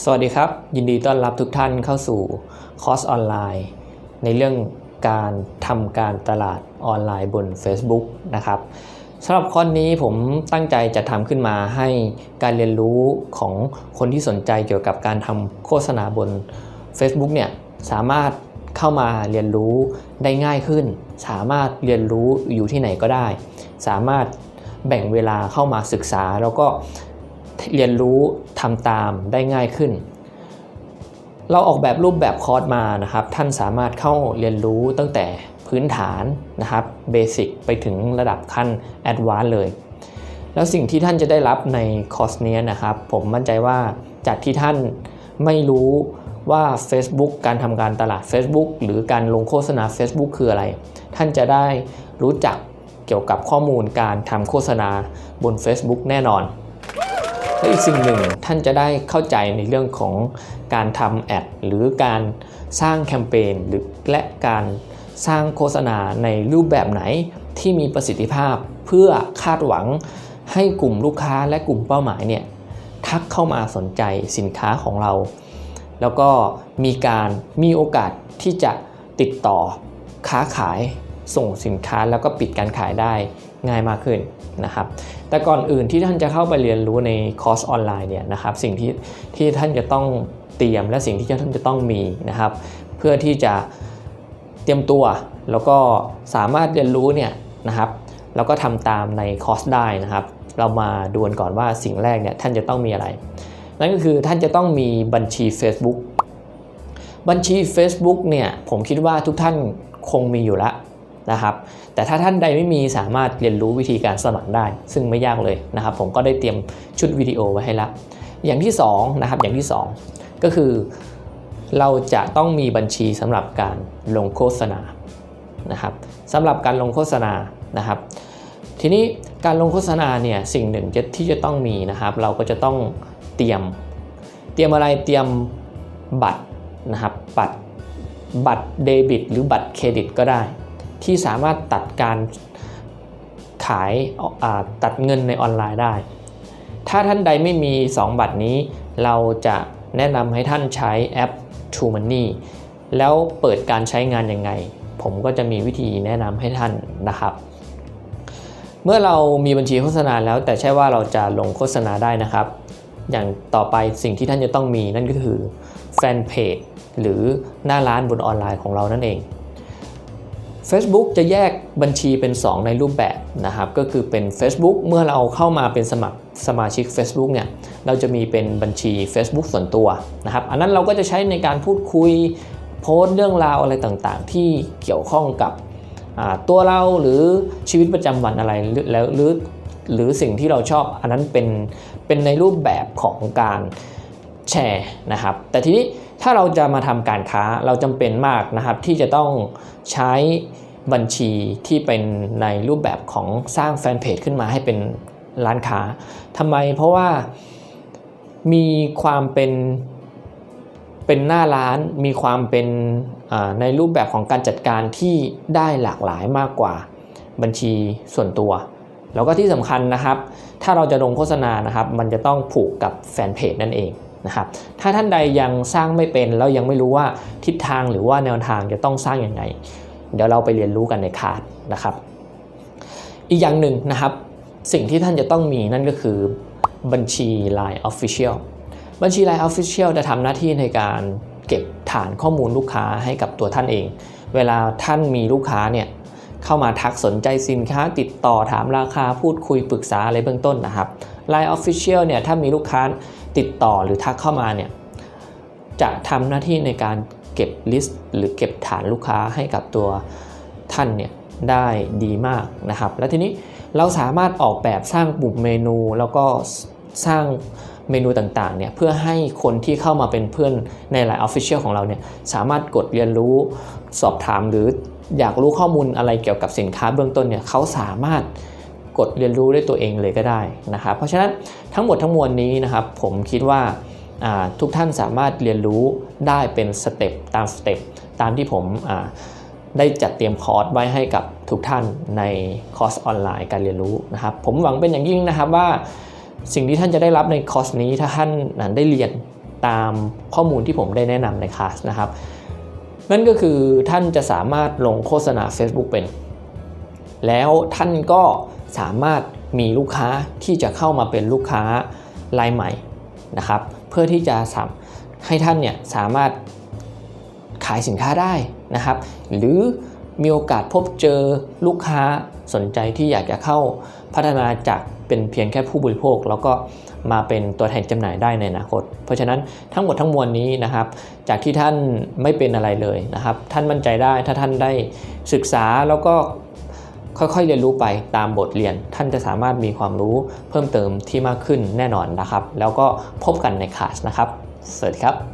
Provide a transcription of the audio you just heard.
สวัสดีครับ ยินดีต้อนรับทุกท่านเข้าสู่คอร์สออนไลน์ ในเรื่องการทำการตลาดออนไลน์บน Facebook นะครับสำหรับคอร์สนี้ผมตั้งใจจะทำขึ้นมาให้การเรียนรู้ของคนที่สนใจเกี่ยวกับการทำโฆษณาบน Facebook เนี่ยสามารถเข้ามาเรียนรู้ได้ง่ายขึ้น สามารถเรียนรู้อยู่ที่ไหนก็ได้ สามารถแบ่งเวลาเข้ามาศึกษาแล้วก็เรียนรู้ ทำตามได้ง่ายขึ้น เราออกแบบรูปแบบคอร์สมานะครับ ท่านสามารถเข้าเรียนรู้ตั้งแต่พื้นฐานนะครับเบสิกไปถึงระดับขั้นแอดวานซ์เลย แล้วสิ่งที่ท่านจะได้รับในคอร์สนี้นะครับ ผมมั่นใจว่าจากที่ท่านไม่รู้ว่า Facebook การทำการตลาด Facebook หรือการลงโฆษณา Facebook คืออะไร ท่านจะได้รู้จักเกี่ยวกับข้อมูลการทำโฆษณาบน Facebook แน่นอน และอีกสิ่งหนึ่งท่านจะได้เข้าใจในเรื่องของการทำแอดหรือการสร้างแคมเปญหรือและการสร้างโฆษณาในรูปแบบไหนที่มีประสิทธิภาพเพื่อคาดหวังให้กลุ่มลูกค้าและกลุ่มเป้าหมายเนี่ยทักเข้ามาสนใจสินค้าของเรา แล้วก็มีการมีโอกาสที่จะติดต่อค้าขายส่งสินค้าแล้วก็ปิดการขายได้ง่ายมากขึ้น นะครับ แต่ก่อนอื่นที่ท่านจะเข้าไปเรียนรู้ในคอร์สออนไลน์เนี่ยนะครับสิ่งที่ที่ท่านจะต้องเตรียมและสิ่งที่ท่านจะต้องมีนะครับ เพื่อที่จะเตรียมตัวแล้วก็สามารถเรียนรู้เนี่ยนะครับแล้วก็ทำตามในคอร์สได้นะครับ เรามาดูกันก่อนว่าสิ่งแรกเนี่ยท่านจะต้องมีอะไร นั่นก็คือท่านจะต้องมีบัญชี Facebook บัญชี Facebook เนี่ยผมคิดว่าทุกท่านคงมีอยู่แล้ว นะครับแต่ถ้าท่านใดไม่มีสามารถเรียนรู้วิธีการสมัครได้ ซึ่งไม่ยากเลยนะครับผมก็ได้เตรียมชุดวิดีโอไว้ให้แล้วอย่างที่2นะครับอย่างที่ 2 ก็คือ เราจะต้องมีบัญชีสำหรับการลงโฆษณานะครับสำหรับการลงโฆษณานะครับ ทีนี้การลงโฆษณาเนี่ยสิ่งหนึ่งที่จะต้องมีนะครับ เราก็จะต้องเตรียม เตรียมอะไรเตรียมบัตรนะครับบัตรบัตรเดบิตหรือบัตรเครดิตก็ได้ ที่สามารถตัดการขายตัดเงินในออนไลน์ได้ ถ้าท่านใดไม่มี 2 บัตรนี้ เราจะแนะนำให้ท่านใช้แอป True Money แล้วเปิดการใช้งานยังไง ผมก็จะมีวิธีแนะนำให้ท่านนะครับ เมื่อเรามีบัญชีโฆษณาแล้ว แต่ใช่ว่าเราจะลงโฆษณาได้นะครับ อย่างต่อไปสิ่งที่ท่านจะต้องมีนั่นก็คือแฟนเพจหรือหน้าร้านบนออนไลน์ของเรานั่นเอง Facebook จะแยกบัญชีเป็น 2 ในรูปแบบนะครับ ก็คือเป็น Facebook เมื่อเราเข้ามาเป็นสมัครสมาชิก Facebook เนี่ย เราจะมีเป็นบัญชี Facebook ส่วนตัวนะครับ อันนั้นเราก็จะใช้ในการพูดคุยโพสต์เรื่องราวอะไรต่างๆ ที่เกี่ยวข้องกับตัวเราหรือชีวิตประจำวันอะไรแล้วหรือหรือสิ่งที่เราชอบอันนั้นเป็นเป็นในรูปแบบของการแชร์นะครับ แต่ทีนี้ ถ้าเราจะมาทำการค้าเราจำเป็นมากนะครับ ที่จะต้องใช้บัญชีที่เป็นในรูปแบบของสร้างแฟนเพจขึ้นมาให้เป็นร้านค้าทำไมเพราะว่ามีความเป็นเป็นหน้าร้านมีความเป็นในรูปแบบของการจัดการที่ได้หลากหลายมากกว่าบัญชีส่วนตัว แล้วก็ที่สำคัญนะครับ ถ้าเราจะลงโฆษณานะครับ มันจะต้องผูกกับแฟนเพจนั่นเอง นะครับถ้าท่านใดยังสร้างไม่เป็นแล้วยังไม่รู้ว่าทิศทางหรือว่าแนวทางจะต้องสร้างอย่างไง เดี๋ยวเราไปเรียนรู้กันในคาร์ดนะครับ อีกอย่างหนึ่งนะครับสิ่งที่ท่านจะต้องมีนั่นก็คือบัญชี Line Official บัญชี Line Official จะทำหน้าที่ในการเก็บฐานข้อมูลลูกค้าให้กับตัวท่านเอง เวลาท่านมีลูกค้าเนี่ยเข้ามาทักสนใจสินค้าติดต่อถามราคาพูดคุยปรึกษาอะไรเบื้องต้นนะครับ Line Official เนี่ยถ้ามีลูกค้าติดต่อหรือทักเข้ามาเนี่ยจะทำหน้าที่ในการเก็บลิสต์หรือเก็บฐานลูกค้าให้กับตัวท่านเนี่ยได้ดีมากนะครับ และทีนี้เราสามารถออกแบบสร้างปุ่มเมนู แล้วก็สร้างเมนูต่างๆเนี่ยเพื่อให้คนที่เข้ามาเป็นเพื่อนในไลน์ Official ของเราเนี่ยสามารถกดเรียนรู้สอบถามหรืออยากรู้ข้อมูลอะไรเกี่ยวกับสินค้าเบื้องต้นเนี่ยเขาสามารถ กดเรียนรู้ด้วยตัวเองเลยก็ได้นะครับ เพราะฉะนั้นทั้งหมดทั้งมวลนี้นะครับ ผมคิดว่าทุกท่านสามารถเรียนรู้ได้เป็นสเต็ปตามสเต็ปตามที่ผมได้จัดเตรียมคอร์สไว้ให้กับทุกท่านในคอร์สออนไลน์การเรียนรู้นะครับ ผมหวังเป็นอย่างยิ่งนะครับว่าสิ่งที่ท่านจะได้รับในคอร์สนี้ถ้าท่านนั้นได้เรียนตามข้อมูลที่ผมได้แนะนำในคลาสนะครับ นั่นก็คือท่านจะสามารถลงโฆษณา Facebook เป็น แล้วท่านก็ สามารถมีลูกค้าที่จะเข้ามาเป็นลูกค้ารายใหม่นะครับ เพื่อที่จะสามให้ท่านเนี่ยสามารถขายสินค้าได้นะครับ หรือมีโอกาสพบเจอลูกค้าสนใจที่อยากจะเข้าพัฒนาจากเป็นเพียงแค่ผู้บริโภค แล้วก็มาเป็นตัวแทนจำหน่ายได้ในอนาคต เพราะฉะนั้นทั้งหมดทั้งมวลนี้นะครับ จากที่ท่านไม่เป็นอะไรเลยนะครับ ท่านมั่นใจได้ถ้าท่านได้ศึกษาแล้วก็ ค่อยๆ เรียนรู้ไปตามบทเรียน ท่านจะสามารถมีความรู้เพิ่มเติมที่มากขึ้นแน่นอนนะครับ แล้วก็พบกันในคลาสนะครับ สวัสดีครับ